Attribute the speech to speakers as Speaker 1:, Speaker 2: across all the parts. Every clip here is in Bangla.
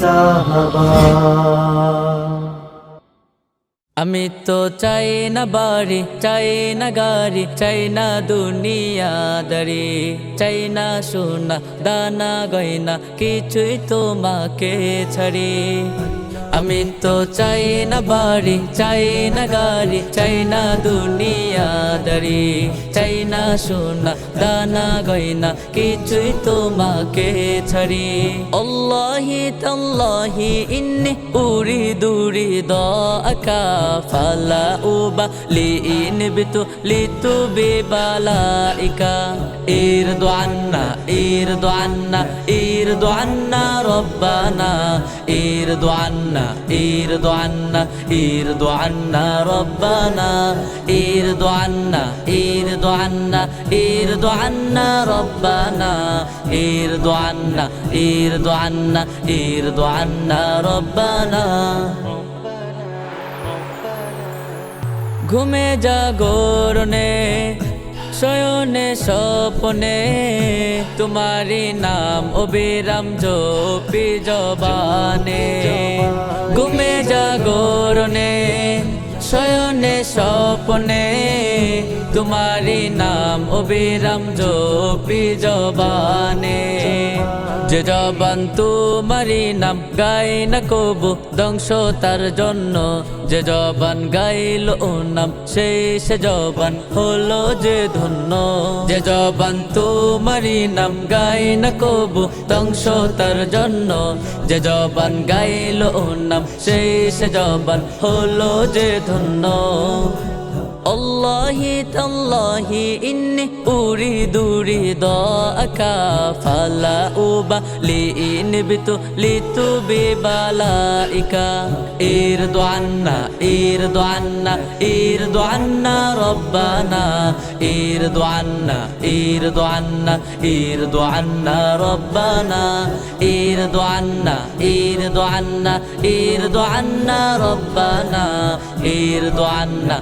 Speaker 1: সাহাবা।
Speaker 2: আমি তো চাই না বাড়ি, চাই না গাড়ি, চাই না দুনিয়াদারি চাই না সোনা, দানা, গয়না, কিছুই তোমাকে ছাড়ি। আমি তো চাই না বাড়ি, চাই না গাড়ি, চাই না দুনিয়াদারি চাই না সোনা, দানা, গয়না, কিছুই তোমাকে ছাড়ি। অল্লাহি তল্লাহি, ইন্নি উড়ি দুরি দাকা ফালা উবা লিন বিতু লিতু বিবালাইকা ইরদু আন্না ইরদু আন্না ইরদু আন্না রব্বানা ইরদু আন্না ইরদু আন্না ইরদু আন্না রব্বানা ইরদু আন্না ইরদু আন্না ইরদু আন্না রব্বানা ইরদু আন্না ইরদু আন্না ইরদু আন্না ঘুমে জাগরণে শয়নে স্বপনে। তোমারি নাম অবিরাম জপি জবানে। ঘুমে জাগরণে শয়নে স্বপনে। তোমারি নাম অবিরাম জপি জবানে। যে জবান তোমারি নাম গাই না কবু ধ্বংস তার জন্য। যে জবান গাইল ও নাম সেই সে জবান হলো যে ধন্য। যে জবান তোমারি নাম গাই না কবু ধ্বংস তার জন্য। যে জবান গাইল ও নাম সেই সে জবান হলো যে ধন্য। আল্লাহি তাল্লাহি, ইন্নি উরিদু রিদাকা ফালা উবা লিন বিতু লিতু বিবালাইকা। ইরদু আন্না ইরদু আন্না ইরদু আন্না রব্বানা। ইরদু আন্না ইরদু আন্না ইরদু আন্না রব্বানা। ইরদু আন্না ইরদু আন্না ইরদু আন্না রব্বানা। ইরদু আন্না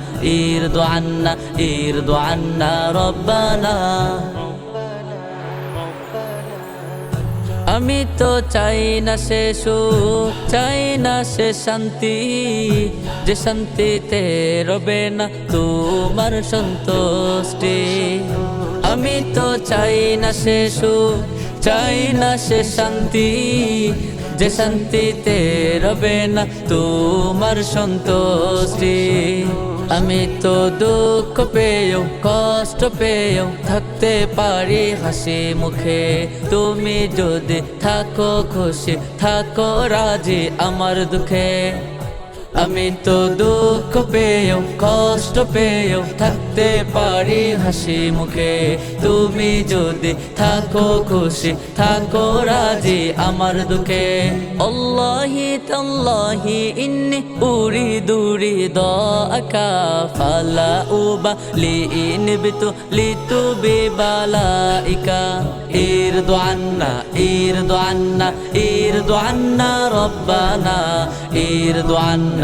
Speaker 2: আন্না, ইরদু আন্না, রব্বানা। আমি তো চাই না সে সুখ, চাই না সে শান্তি। যে শান্তিতে রবে না তোমার সন্তুষ্টি। আমি তো চাই না সে সুখ, চাই না সে শান্তি। যে শান্তিতে রবে না তোমার সন্তুষ্টি। আমি তো দুঃখ পেয়েও, কষ্ট পেয়েও থাকতে পারি হাসি মুখে। তুমি যদি থাকো খুশি, থাকো রাজি আমার দুঃখে। আমি তো দুঃখ পেয়েও কষ্ট পেয়েও থাকতে পারি হাসি মুখে। তুমি যদি থাকো খুশি থাকো রাজি আমার দুঃখে। আল্লাহি তাল্লাহি ইন্নি উরি দুরি দাকা ফালা উবা লি লিন বিতু লিতু বিবালাইকা। ইরদু আন্না ইরদু আন্না ইরদু আন্না রব্বানা ইরদু আন্না